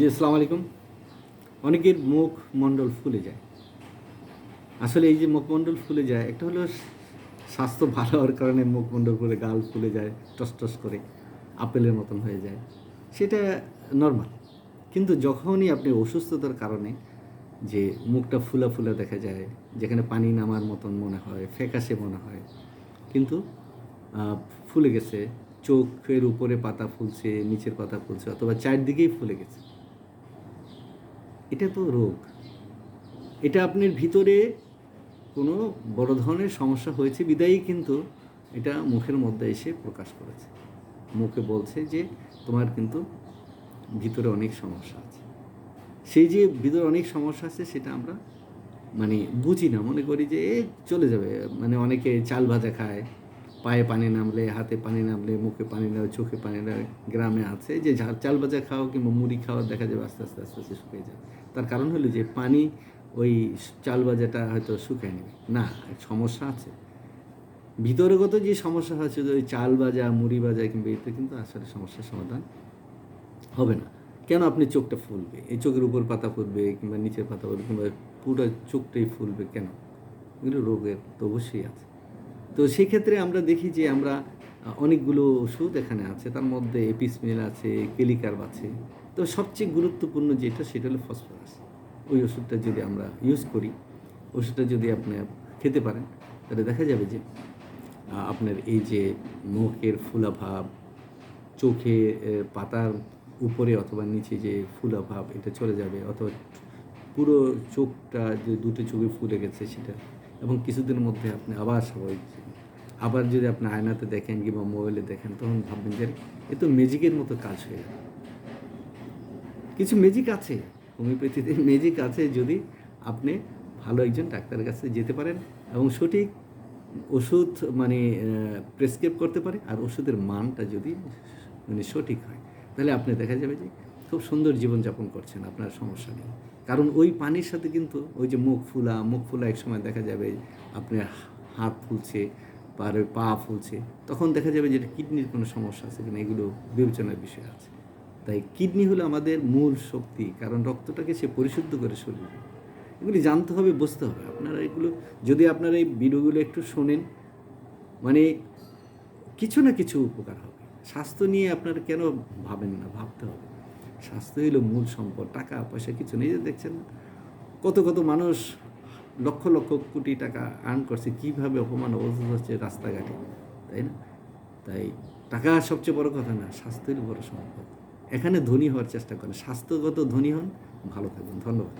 জি, আসসালামু আলাইকুম। অনেকের মুখ মণ্ডল ফুলে যায়। আসলে এই যে মুখমণ্ডল ফুলে যায়, একটা হলো স্বাস্থ্য ভালো হওয়ার কারণে মুখমণ্ডল ফুলে, গাল ফুলে যায়, টস টস করে, আপেলের মতন হয়ে যায়। সেটা নর্মাল কিন্তু যখনই আপনি অসুস্থতার কারণে যে মুখটা ফুলা ফুলা দেখা যায়, যেখানে পানি নামার মতন মনে হয়, ফ্যাকাশে মনে হয়, কিন্তু ফুলে গেছে, চোখের উপরে পাতা ফুলছে, নিচের পাতা ফুলছে, অথবা চারদিকেই ফুলে গেছে এটা তো রোগ। এটা আপনার ভিতরে কোনো বড় ধরনের সমস্যা হয়েছে, বিদায়ী কিন্তু এটা মুখের মধ্যে এসে প্রকাশ করেছে। মুখে বলছে যে তোমার কিন্তু ভিতরে অনেক সমস্যা আছে। সেই যে ভিতরে অনেক সমস্যা আছে সেটা আমরা মানে বুঝি না, মনে করি যে, এ, চলে যাবে। মানে অনেকে চাল ভাজা খায় পায়ে পানি নামলে, হাতে পানি নামলে, মুখে পানি নামলে, চোখে পানি নামলে, গ্রামে আছে যে চাল ভাজা খাওয়া কিংবা মুড়ি খাওয়া দেখা যাবে আস্তে আস্তে আস্তে আস্তে শুকিয়ে যায় তার কারণ হলো যে পানি ওই চাল ভাজাটা হয়তো শুকায় নেবে। না, সমস্যা আছে। ভিতরগত যে সমস্যা হচ্ছে ওই চাল ভাজা মুড়ি ভাজা কিংবা এতে কিন্তু আসলে সমস্যার সমাধান হবে না। কেন আপনি চোখটা ফুলবে? এই চোখের উপর পাতা ফুলবে কিংবা নিচের পাতা ফুলবে কিংবা পুরো চোখটাই ফুলবে কেন? এগুলো রোগের তো অবশ্যই আছে। তো সেই ক্ষেত্রে আমরা দেখি যে আমরা অনেকগুলো ওষুধ এখানে আছে, তার মধ্যে এপিসমিল আছে কেলিকার্ব আছে। তো সবচেয়ে গুরুত্বপূর্ণ যেটা, সেটা হলো ফসফরাস। ওই ওষুধটা যদি আমরা ইউজ করি, ওষুধটা যদি আপনি খেতে পারেন, তাহলে দেখা যাবে যে আপনার এই যে মুখের ফুলাভাব, চোখে পাতার উপরে অথবা নিচে যে ফুলা ভাব এটা চলে যাবে, অথবা পুরো চোখটা যে দুটো চোখে ফুলে গেছে, সেটা এবং কিছুদিনের মধ্যে আপনি আবার স্বাভাবিক আবার যদি আপনি আয়নাতে দেখেন কিংবা মোবাইলে দেখেন, তখন ভাববেন যে এ তো ম্যাজিকের মতো কাজ হয়ে গেল। কিছু ম্যাজিক আছে হোমিওপ্যাথিতে ম্যাজিক আছে যদি আপনি ভালো একজন ডাক্তারের কাছে যেতে পারেন এবং সঠিক ওষুধ মানে প্রেসক্রাইব করতে পারে, আর ওষুধের মানটা যদি মানে সঠিক হয়, তাহলে আপনি দেখা যাবে যে খুব সুন্দর জীবনযাপন করছেন আপনার সমস্যা নেই কারণ ওই পানির সাথে কিন্তু ওই যে মুখ ফুলা মুখ ফুলা এক সময় দেখা যাবে আপনার হাত ফুলছে পারে পা ফুলছে, তখন দেখা যাবে যে কিডনির কোনো সমস্যা আছে কিনা, এগুলো বিবেচনার বিষয় আছে। তাই কিডনি হলো আমাদের মূল শক্তি, কারণ রক্তটাকে সে পরিশুদ্ধ করে শরীরে। এগুলি জানতে হবে, বুঝতে হবে। আপনারা এগুলো, যদি আপনারা এই ভিডিওগুলো একটু শোনেন মানে কিছু না কিছু উপকার হবে। স্বাস্থ্য নিয়ে আপনারা কেন ভাবেন না, ভাবতে হবে। স্বাস্থ্য হলো মূল সম্পদ, টাকা, পয়সা কিছু নেই। দেখছেন, কত কত মানুষ লক্ষ লক্ষ কোটি টাকা আর্ন করছে, কীভাবে অপমান অবস্থা হচ্ছে রাস্তাঘাটে, তাই না? তাই টাকা সবচেয়ে বড় কথা না স্বাস্থ্যের বড় সম্পদ। এখানে ধনী হওয়ার চেষ্টা করেন। স্বাস্থ্যগত ধনী হন, ভালো থাকবেন ধন্যবাদ।